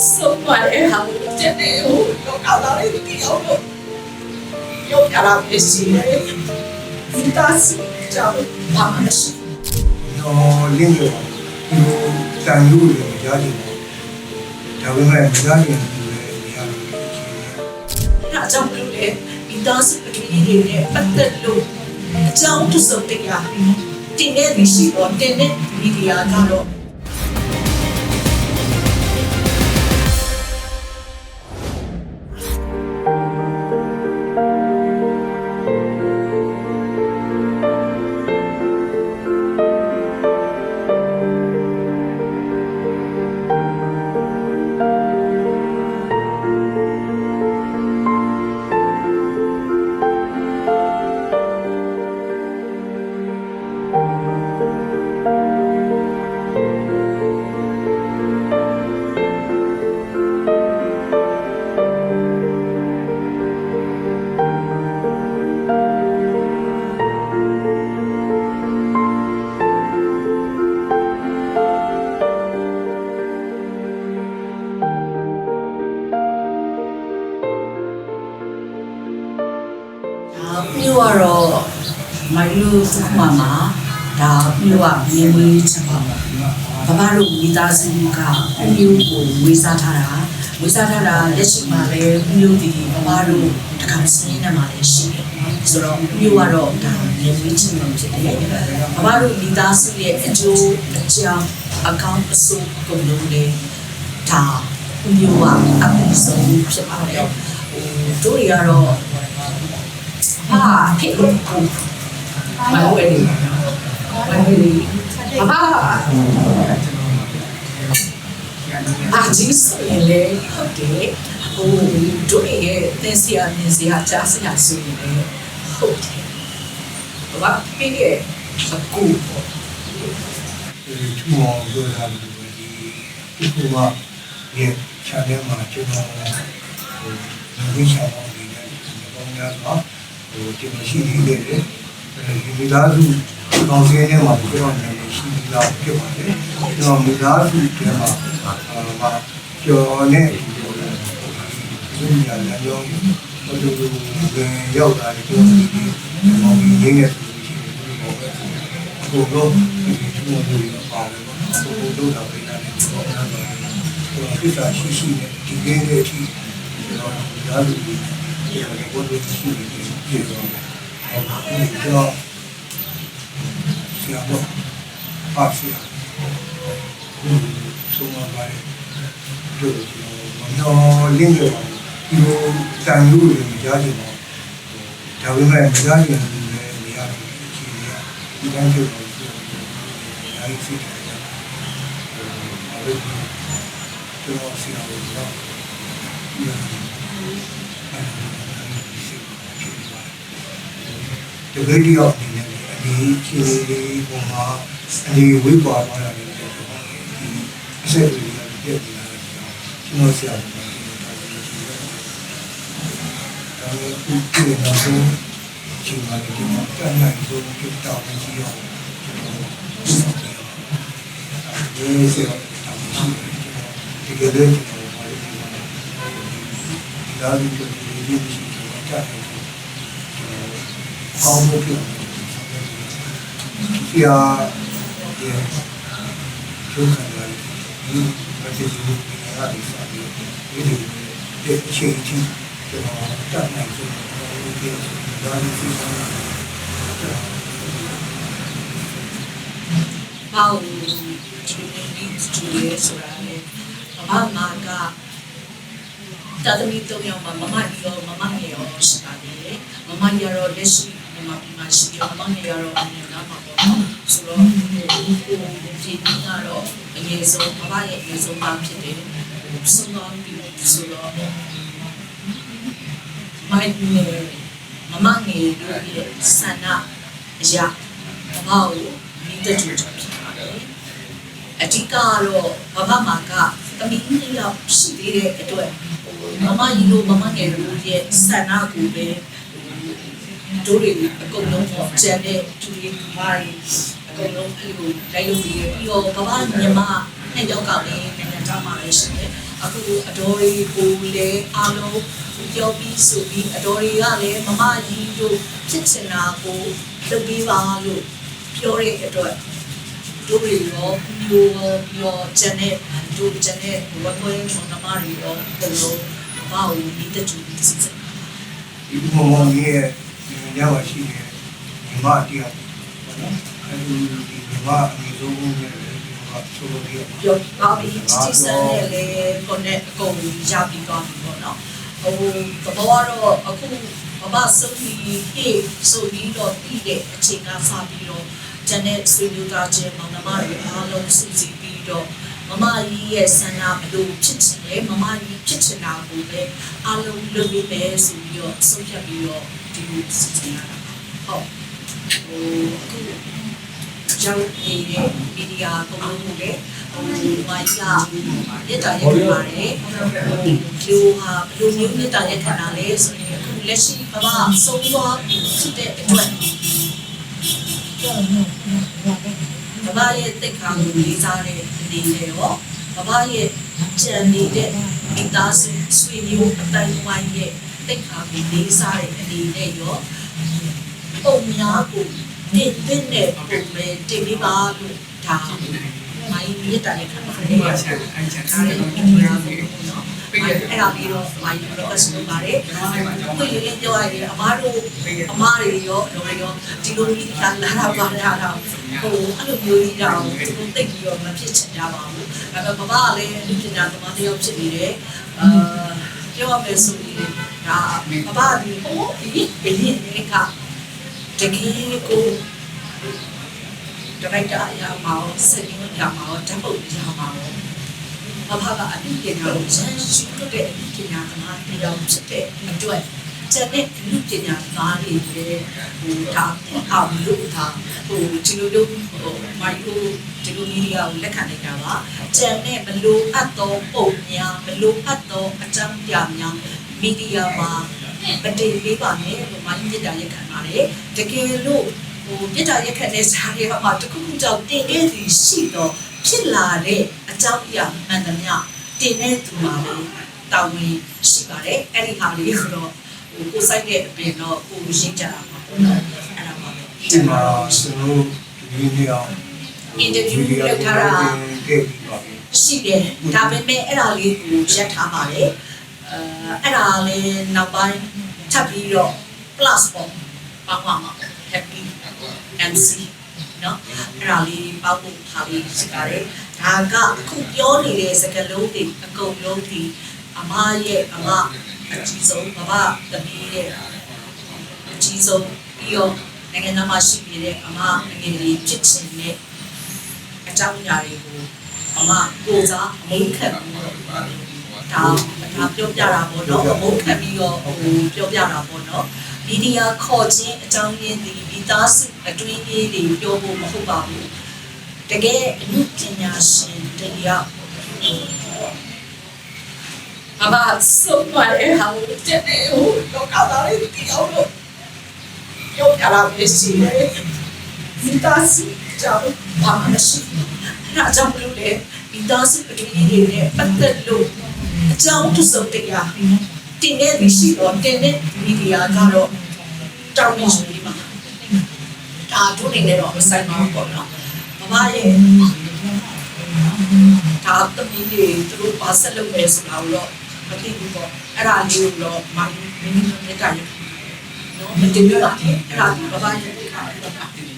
ဆုံးသွားတဲ့ဟာကိုကျက်တဲ့ဟိုတော့ကောက်လာတဲ့ဒီအောင်လို့ရုပ်ရတာပဲရှိတယ်ဒီတာစီကြောင့်ဘာမှမရှိတော့လင်းရောဒီတန်လို့ရမကြားချင်ဘူးဒါပေမဲ့မကြားချင်ဘူးလေမရဘူးဒါကြောင့်မလို့လေဒီတာစီပကတိတွေနဲ့ပတ်သက်လို့အကြောင်းတစ်စုံတရာတင်တဲ့ဒီရှိတော့တင်တဲ့မီဒီယာကတော့ ဒါမျိုးကတော့မိုင်လူစမမှာဒါမျိုးကမြေမွေးချက်ပါဘာဘာတို့မိသားစုကအမျိုးကိုဝေစားထားတာဝေစားထားတာလက်ရှိမှာလည်းမျိုးဒီဘာဘာတို့တခါစင်းနေမှာလည်းရှိတယ်ဆိုတော့မျိုးကတော့ဒါမြေမွေးချက်မှဖြစ်တယ်ဘာဘာတို့မိသားစုရဲ့အကျိုးအကြောင်းအကောင့်အစိုးကုန်လုံးတွေဒါမျိုးကအမှုဆုံးဖြစ်ပါတယ်ဟိုတို့တွေကတော့ ဟာဖြစ်လို့ကိုမဟုတ်ပဲလေမဟုတ်လေဘာအာဂျီစရင်လေဟုတ်တယ်ဟိုတို့ရဲ့တင်စီယာတင်စီယာကြားစရာဆိုရင်လေဟုတ်တယ်ဘာဖြစ်ရဲ့အကူပေါ့ဒီချူအောင်ပြောတာဒီဒီခုကဒီချာတဲ့မှာကျွန်တော်ဟိုဒီချာအောင်ဒီနဲ့ပေါင်းများစွာ ဟိုကျွန်တော်ရှိနေတယ်အဲဒီမိသားစုကောင်းစင်းထဲမှာကျွန်တော်နေရှိပြီးသားဖြစ်ပါတယ်ကျွန်တော်မိသားစုထဲမှာအာကျော်နဲ့ဒီညာလမ်းကြောင်းဘယ်လိုလဲရောက်လာတယ်ကျွန်တော်ဒီမောင်ကြီးရင်းရဲ့ဆိုလို့ရှိရင်ဒီပေါ်ပဲဘုံတော့ဒီချူအောင်ဒီပါတယ်ဘုံတော့တော့ပြရတယ်ပေါ့နော်ကျွန်တော်ပြတာရှိရှိနဲ့ဒီကိန်းလေးအထိကျွန်တော်ဒါလူ တွေဒီဘုံတို့ရှိနေတယ်ပြေတော့ဟုတ်ကဲ့ကျွန်တော်ဆရာတော့ပါဆရာဆုံးမပါတယ်တို့ကျွန်တော်မနှောလင်းကြပါဒီလိုတန်လို့ရမကြားချင်တော့ဒါပေမဲ့မကြားချင်ဘူးလေမရဘူးအခြေအနေကဒီတိုင်းကျတော့အဲဒီစိတ်ကအဲဒီကျွန်တော်ဆရာတို့တော့ တကယ်ကြီးတော့ဒီနေ့ဒီခြေလေးပုံမှာအဲဒီဝိပါသွားတာလည်းကျွန်တော်ဒီအဆက်တွေပြည့်နေတာကျွန်တော်ဆရာတို့ဒါလည်းဒီကိစ္စတော့ချိန်မှဒီမှာတန်နိုင်ဆုံးပြတောင်းကြည့်အောင်ကျွန်တော်ဒီဆရာတောင်းကြည့်ဒီကလေးကျွန်တော်ပါလိမ့်မယ်ဒီလာပြီးတော့ဒီလိုရှိတော့တာ ကောင်းဖို့ပြောဆရာရဲ့ကျုပ်ခံရတယ်ဒီမဖြစ်ဘူးရတယ်ဆိုပြီးဒီလိုတဲ့ချိန်ချင်းကျွန်တော်တတ်နိုင်ဆုံးဒီဒါလေးစီစဉ်ဟောဒီဒီစတူဒီယိုဆိုတာလေဘာမှကတာသမီတုံးရောက်မှာမမကြီးရောမမငယ်ရောရှိပါတယ်မမကြီးရောလက်ရှိ မမမရှိရောမမငယ်ရောအမြင်နာမှာပေါ့နော်ဆိုတော့ဒီကိုဒီကတော့အရေးဆုံးဘာရဲ့အရေးဆုံးပါဖြစ်တယ်ဆုံးတော့ဒီဆိုတော့မိုင်းနေမမငယ်တို့ရဲ့ဆန္ဒအရာဘာကိုမိတ္တတူဖြစ်ပါတယ်အဓိကကတော့ဘာမှမှာကသမီးနှစ်ယောက်ရှိသေးတဲ့အတွက်မမကြီးတို့မမငယ်တို့ရဲ့ဆန္ဒကိုပဲ တို့တွေအကုန်လုံးပေါ့ကျန်တဲ့သူတွေဘာတွေအကုန်လုံးအဲ့လိုလိုက်လို့ပြီးပြီးတော့ဘာမှညီမနှစ်ယောက်ကလည်းနိုင်ငံသားမှာလည်းရှိတယ်အအခုအတော်တွေကိုလည်းအားလုံးပြောပြီးဆိုပြီးအတော်တွေကလည်းမမကြီးတို့ဖြစ်ချင်တာကိုလုပ်ပေးပါလို့ပြောတဲ့အတွက်တို့တွေရောမျိုးရောပြီးတော့ဂျန်နဲ့တို့ဂျန်နဲ့ဝက်ခွဲမောင်နှမတွေရောဘယ်လိုဘာလို့ဒီတတူစီစဉ်ဒီဘုံဘုံကြီးရဲ့ ဒီညမှာရှိတဲ့ဒီမတရားပေါ့နော်အဲဒီဒီမအမီဆုံးရဲ့ဒီကဆိုလိုရပြောပါပြီးစီစဉ်နဲ့လေကိုနဲ့အကုန်ရပြီးသွားပြီပေါ့နော်ဟိုသဘောကတော့အခုမမဆုံးပြီးဟေ့ဆိုပြီးတော့ပြီးတဲ့အချိန်ကစပြီးတော့ဂျန်နဲ့ဆွေမျိုးသားချင်းမောင်နှမတွေအားလုံးစုစည်းပြီးတော့မမကြီးရဲ့ဆန္ဒဘလို့ဖြစ်ချင်လဲမမကြီးဖြစ်ချင်တာကိုပဲအားလုံးလုပ်ပြီးပဲဆိုပြီးတော့ဆုံးဖြတ်ပြီးတော့ ဒီလိုစီစဉ်ရတာဟုတ်ဟိုအခုကျောင်းနေတဲ့မီဒီယာကုန်လုံးကိုလည်းဟိုမိုင်းကလက်တာရက်ခပါတယ်လူဟာဘယ်လိုမျိုးလက်တာရက်ခတာလဲဆိုရင်အခုလက်ရှိဘာမှဆုံးသွားဖြစ်တဲ့အတွက်ဘဘရဲ့တိတ်ခါကိုလေးစားတဲ့အနေနဲ့ရောဘဘရဲ့ကြံနေတဲ့မိသားစုဆွေမျိုးအတိုင်းဝိုင်းရဲ့ တိတ်ခါကိုလေးစားတဲ့အနေနဲ့ရောပုံများကိုတင်တင်တဲ့ပုံပဲတင်ပေးပါလို့ဒါမိုင်းမြစ်တာရဲ့ခါမှာနေရာချက်အဲ့ချက်ကားရဲ့မိသားစုနော်အဲ့ဒါပြီးတော့မိုင်းရောကဆိုပါတယ်ကိုလေးလေးပြောရတယ်အမားတို့အမားတွေရောတော့ရောဒီလိုကြီးလာလာတာပါလာတာဟိုအဲ့လိုမျိုးကြီးတော့သူတို့သိပြီးတော့မဖြစ်ချင်ကြပါဘူးဒါပေမဲ့ဘဘကလည်းလူပညာသမားတစ်ယောက်ဖြစ်နေတယ်အာပြောရမယ်ဆိုရင် ဒါဘဘဒီဟိုဒီဘယ်ရင်လဲကတကယ်ကိုဒရိုက်တာရမှာစက်ရရမှာဓာတ်ပုံရမှာဘဘကအမှုပညာကိုစမ်းရှိတဲ့အမှုပညာသမားတစ်ယောက်ဖြစ်တဲ့အတွက်ကျန်တဲ့လူပညာသားတွေလည်းဟိုဒါအောင်လို့ဒါဟိုဒီလိုလိုဟိုမိုက်ကိုဒီလိုမီဒီယာကိုလက်ခံနေတာပါကျန်တဲ့ဘလို့အပ်သောပုံများဘလို့အပ်သောအကြောင်းပြများ မီဒီယာမှာမတည်ပေးပါနဲ့လို့မိုင်းပြတာရက်ခံပါတယ်တကယ်လို့ဟိုပြတာရက်ခံတဲ့ဇာတ်တွေကမှတခုခုကြောင့်တင်ခဲ့သည်ရှိတော့ဖြစ်လာတဲ့အကြောင်းပြမှန်သမျှတင်တဲ့သူပါလေတာဝန်ရှိပါတယ်အဲ့ဒီဟာလေးကိုတော့ဟိုကိုစိုက်တဲ့အပြင်တော့ကိုရှင်းကြတာပါပေါ့နော်အဲ့ဒါပါပဲဒီမှာကျွန်တော်ဒီနေ့အောင်ခဲ့ပြီးပါပြီရှိတယ်ဒါပေမဲ့အဲ့ဒါလေးကိုရက်ထားပါတယ် အဲအဲ့ဒါလေးနောက်ပိုင်းထပ်ပြီးတော့ plus ပေါ့ပေါင်းပါမှာ happy MC နော်အဲ့ဒါလေးပေါင်းဖို့ထားပြီးရှိပါတယ်ဒါကအခုပြောနေတဲ့စကားလုံးတွေအကုန်လုံးဒီအမရဲ့အမအကြီးဆုံးဘဘသမီးရဲ့အကြီးဆုံးပြီးတော့နိုင်ငံသားမှာရှိနေတဲ့အမငယ်လေးဖြစ်ချင်တဲ့အကြောင်းအရာတွေကိုအမကိုစားအမုန်းခံပြီးတော့ ဒါဒါပြောပြတာပေါ့နော်အမုန်းခံပြီးတော့ဟိုပြောပြတာပေါ့နော်မီဒီယာခေါ်ခြင်းအကြောင်းရင်းဒီမိသားစုအတွင်းရေးတွေပြောဖို့မဟုတ်ပါဘူးတကယ်အမှုပညာရှင်တရားအမဆုံးပါတယ်ဟာတဲ့ဟိုတော့ကားသားလေးတရားလို့ပြောပြတာပဲရှိတယ်မိသားစုကြောင့်ဘာမှမရှိဘူးအဲ့ဒါကြောင့်မလို့လေမိသားစုအတွင်းရေးတွေနဲ့ပတ်သက်လို့ အကြောင်းတစ်စုံတရာတင်တဲ့လူရှိတော့တင်တဲ့မီဒီယာကတော့တောင်းနေရှိနေမှာဒါတို့နေနဲ့တော့မဆိုင်ပါဘူးပေါ့နော်မမရဲ့ဒါတမီးတွေသူတို့ဘာဆက်လုပ်မယ်ဆိုတာတော့မသိဘူးပေါ့အဲ့ဒါလေးကိုတော့မမင်းမင်းနဲ့ကြရနော်မတင်ပြပါနဲ့အဲ့ဒါဒီဘဘရဲ့ခါတော့